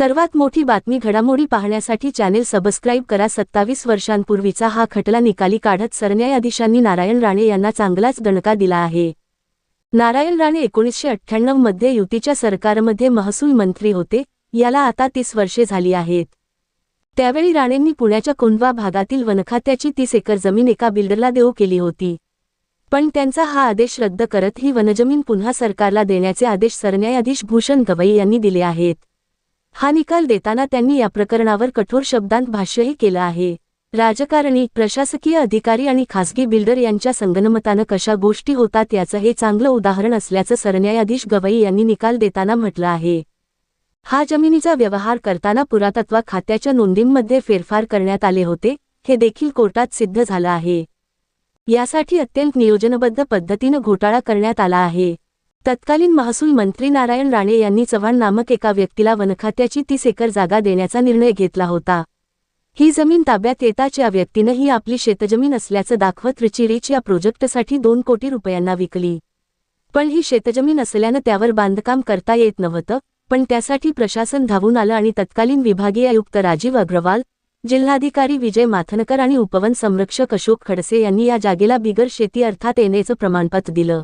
सर्वात मोठी बातमी घडामोडी पाहण्यासाठी चॅनेल सबस्क्राईब करा. सत्तावीस वर्षांपूर्वीचा हा खटला निकाली काढत सरन्यायाधीशांनी नारायण राणे यांना चांगलाच दणका दिला आहे. नारायण राणे एकोणीसशे अठ्ठ्याण्णवमध्ये युतीच्या सरकारमध्ये महसूल मंत्री होते याला आता तीस वर्षे झाली आहेत. त्यावेळी राणेंनी पुण्याच्या कोंढवा भागातील वनखात्याची तीस एकर जमीन एका बिल्डरला देऊ केली होती. पण त्यांचा हा आदेश रद्द करत ही वनजमीन पुन्हा सरकारला देण्याचे आदेश सरन्यायाधीश भूषण गवई यांनी दिले आहेत. हा निकाल देताना त्यांनी या प्रकरणावर कठोर शब्दांत भाष्यही केलं आहे. राजकारणी प्रशासकीय अधिकारी आणि खासगी बिल्डर यांच्या संगनमतानं कशा गोष्टी होतात याचं हे चांगलं उदाहरण असल्याचं सरन्यायाधीश गवई यांनी निकाल देताना म्हटलं आहे. हा जमिनीचा व्यवहार करताना पुरातत्व खात्याच्या नोंदींमध्ये फेरफार करण्यात आले होते हे देखील कोर्टात सिद्ध झालं आहे. यासाठी अत्यंत नियोजनबद्ध पद्धतीनं घोटाळा करण्यात आला आहे. तत्कालीन महसूल मंत्री नारायण राणे यांनी चव्हाण नामक एका व्यक्तीला वनखात्याची तीस एकर जागा देण्याचा निर्णय घेतला होता. ही जमीन ताब्यात येताच या व्यक्तीनं ही आपली शेतजमीन असल्याचं दाखवत रिचिरीच या प्रोजेक्टसाठी दोन कोटी रुपयांना विकली. पण ही शेतजमीन असल्यानं त्यावर बांधकाम करता येत नव्हतं पण त्यासाठी प्रशासन धावून आलं आणि तत्कालीन विभागीय आयुक्त राजीव अग्रवाल जिल्हाधिकारी विजय माथनकर आणि उपवन संरक्षक अशोक खडसे यांनी या जागेला बिगर शेती अर्थात येण्याचं प्रमाणपत्र दिलं.